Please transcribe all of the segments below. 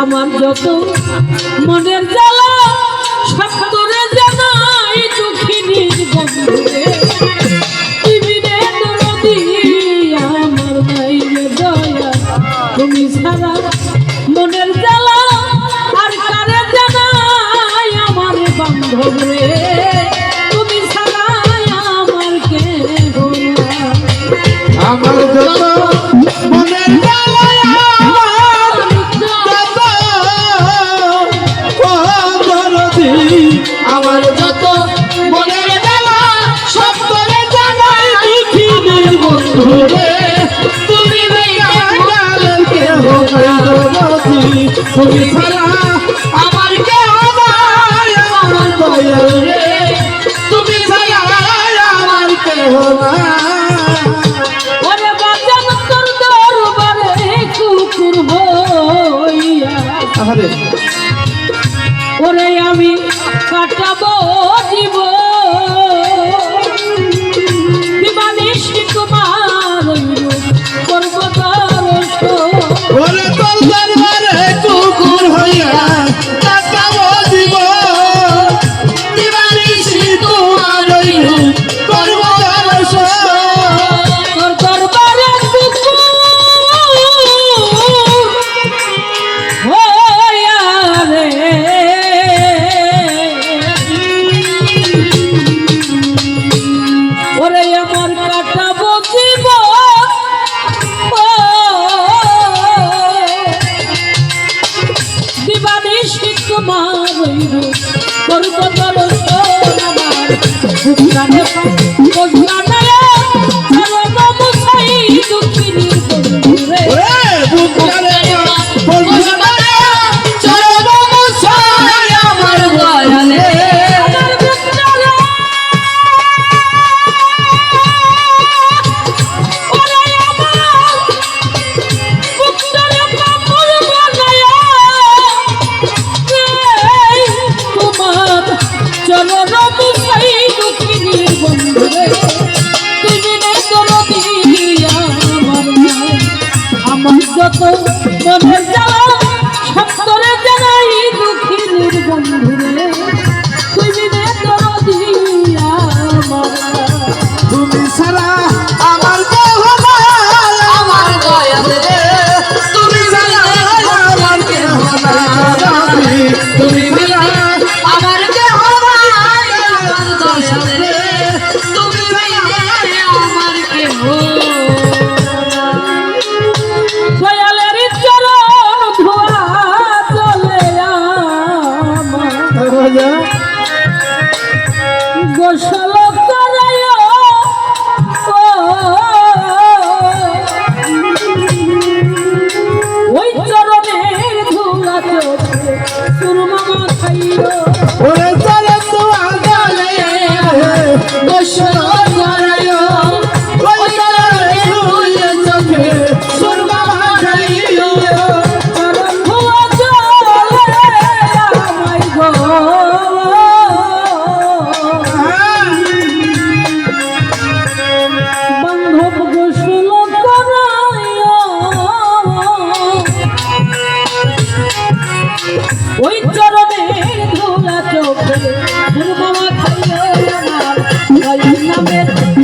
আমার যত মনের জ্বালা, সব জানাই দুঃখিনীর গন্ধে আমার মাইয়ে দয়া, তুমি সারা মনের জ্বালা আর কারে জানাই আমার বান্ধবরে? আমার যত মনের যত মনের বেলা সব করে জানাই দুঃখিনের বন্ধু রে তুমি তুমি ছাড়া আমার কে হবাই আমার দয়াল রে তুমি ছাড়া আমার কে হবাই হবে। ওরে আমি কাটাবো বুক কানে পাই মতো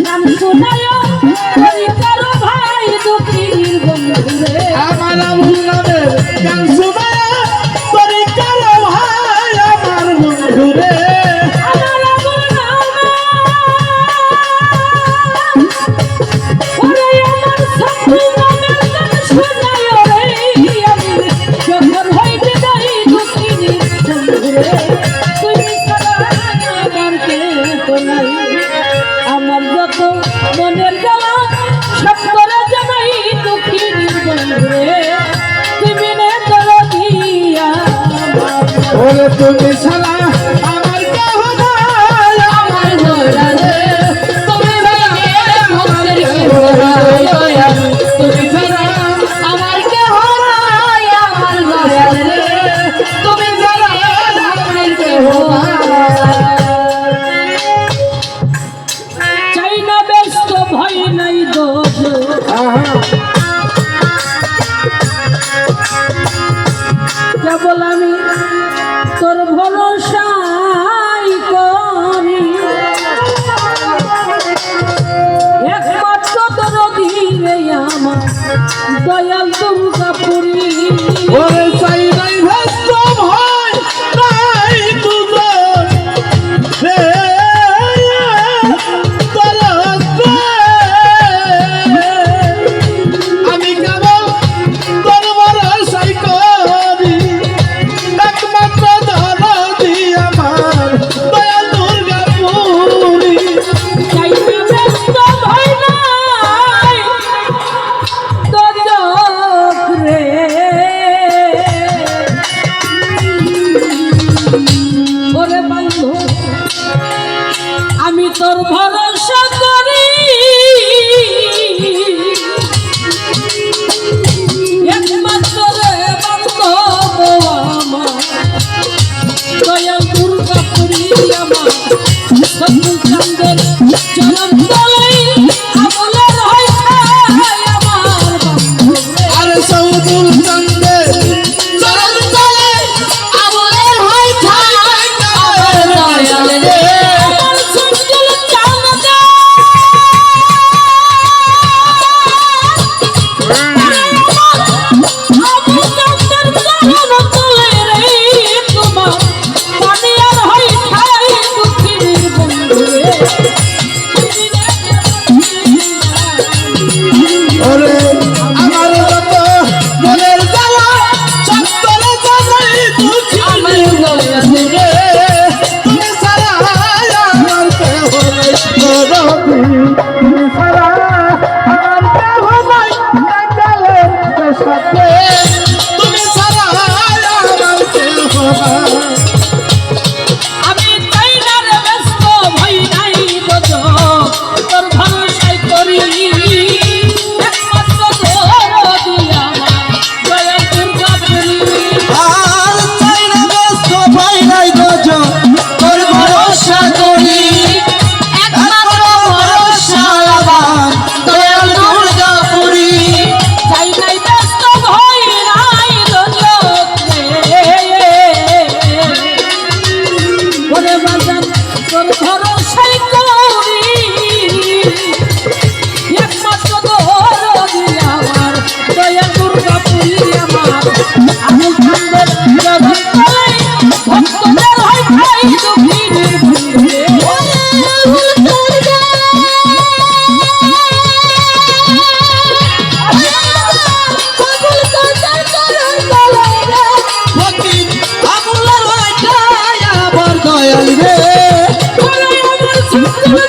নাম শোনায় আমি তোর ভরসাই করি। একমাত্র তোর দিনে আমার। দয়াল দুর্গা পুরী Just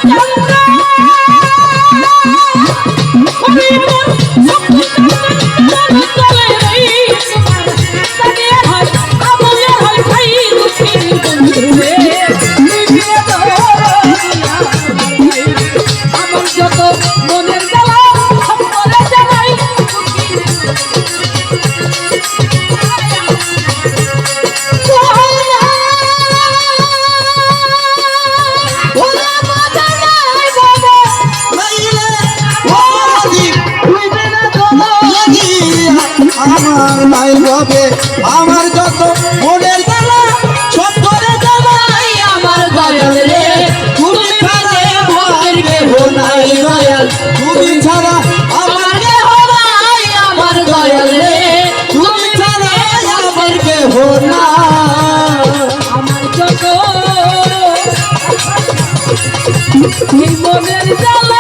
চাই আমার নাই রবে আমার যত মনের জ্বালা সব করে জ্বালাই আমার গয়াল রে। তুমি ছাড়া আমার দেহ নাই গয়াল তুমি ছাড়া আমার দেহ নাই আমার গয়াল রে। তুমি ছাড়া আমার দেহ নাই। আমার যত মনের জ্বালা